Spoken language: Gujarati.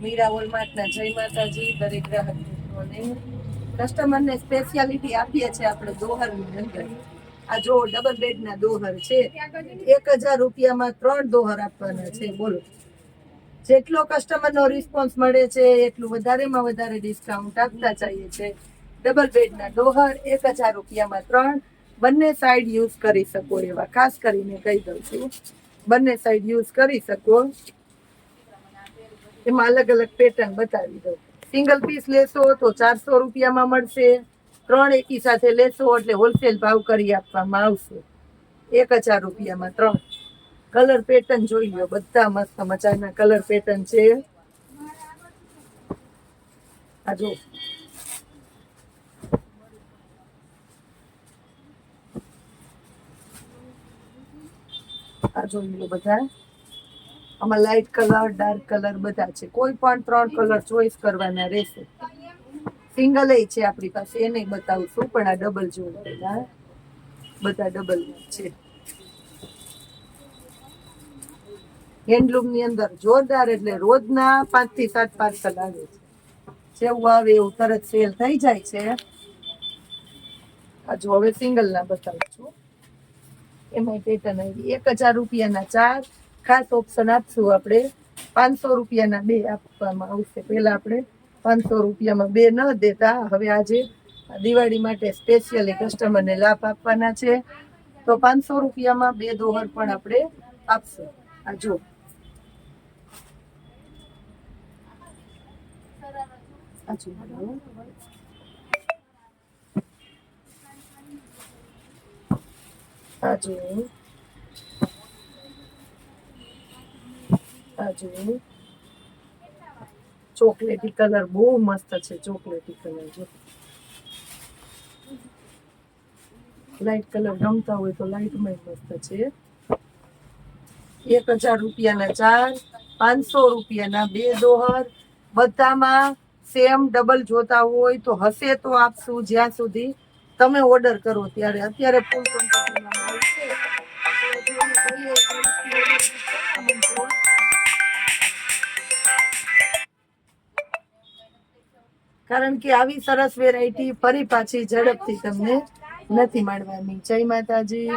મીરા વોલમાર્ટના જય માતાજી, દરેક ગ્રાહક કસ્ટમરને સ્પેશિયાલિટી આપીએ છીએ આપણે દોહરની અંદર. આ જો ડબલ બેડના દોહર છે, એક હજાર રૂપિયામાં ત્રણ દોહર આપવાના છે, બોલો. જેટલો કસ્ટમરનો રિસ્પોન્સ મળે છે, એટલું વધારેમાં વધારે ડિસ્કાઉન્ટ આપતા જઈએ છે ડબલ બેડના દોહર, એક હજાર રૂપિયામાં ત્રણ. બંને સાઈડ યુઝ કરી શકો એવા. ખાસ કરીને કહી દઉં છું. બંને સાઈડ યુઝ કરી શકો. એમાં અલગ અલગ પેટર્ન બતાવી દઉં. સિંગલ પીસ લેશો તો ચારસો રૂપિયામાં મળશે. ત્રણ એકી સાથે લેશો એટલે હોલસેલ ભાવ કરી આપવામાં આવશે. એક હજાર રૂપિયામાં ત્રણ. કલર પેટર્ન જોઈ લો, બધા મસ્ત મજાના કલર પેટર્ન છે. આ આ જોઈ લો બધા. આમાં લાઇટ કલર ડાર્ક કલર બધા છે. કોઈ પણ ત્રણ કલર ચોઈસ કરવાના રહેશે. સિંગલ એ છે આપણી પાસે. એ નહીં બતાવશું, પણ આ ડબલ જોવું પેલા બધા ડબલ છે. હેન્ડલૂમની અંદર જોરદાર એટલે રોજના પાંચથી સાત પાર્સલ આવે છે. જેવું આવે એવું તરત સેલ થઈ જાય છે. હજુ હવે સિંગલ ના બતાવું છું. એમાં પેટર્ન આવી. એક હજાર રૂપિયાના ચાર ખાસ ઓપ્શન આપશું આપણે. પાંચસો રૂપિયાના બે આપવામાં આવશે. પહેલાં આપણે પાંચસો રૂપિયામાં બે ન દેતા. હવે આજે દિવાળી માટે સ્પેશિયલી કસ્ટમરને લાભ આપવાના છે. તો પાંચસો રૂપિયામાં બે દોહર પણ આપણે આપશું. આ જો. આ જો. આ જો આ જો ચોકલેટી કલર બહુ મસ્ત છે, ચોકલેટી કલર જો. લાઈટ કલર ગમતા હોય તો લાઈટમાં મસ્ત છે. એક હજાર રૂપિયાના ચાર, પાંચસો રૂપિયાના બે દોહર. બધામાં સેમ ડબલ જોતા હોય તો હશે તો આપશું જ્યાં સુધી તમે ઓર્ડર કરો ત્યારે. અત્યારે ફૂલ ક્વોન્ટિટીમાં કારણ કે આવી સરસ વેરાયટી ફરી પાછી ઝડપથી તમને નથી મળવાની. જય માતાજી.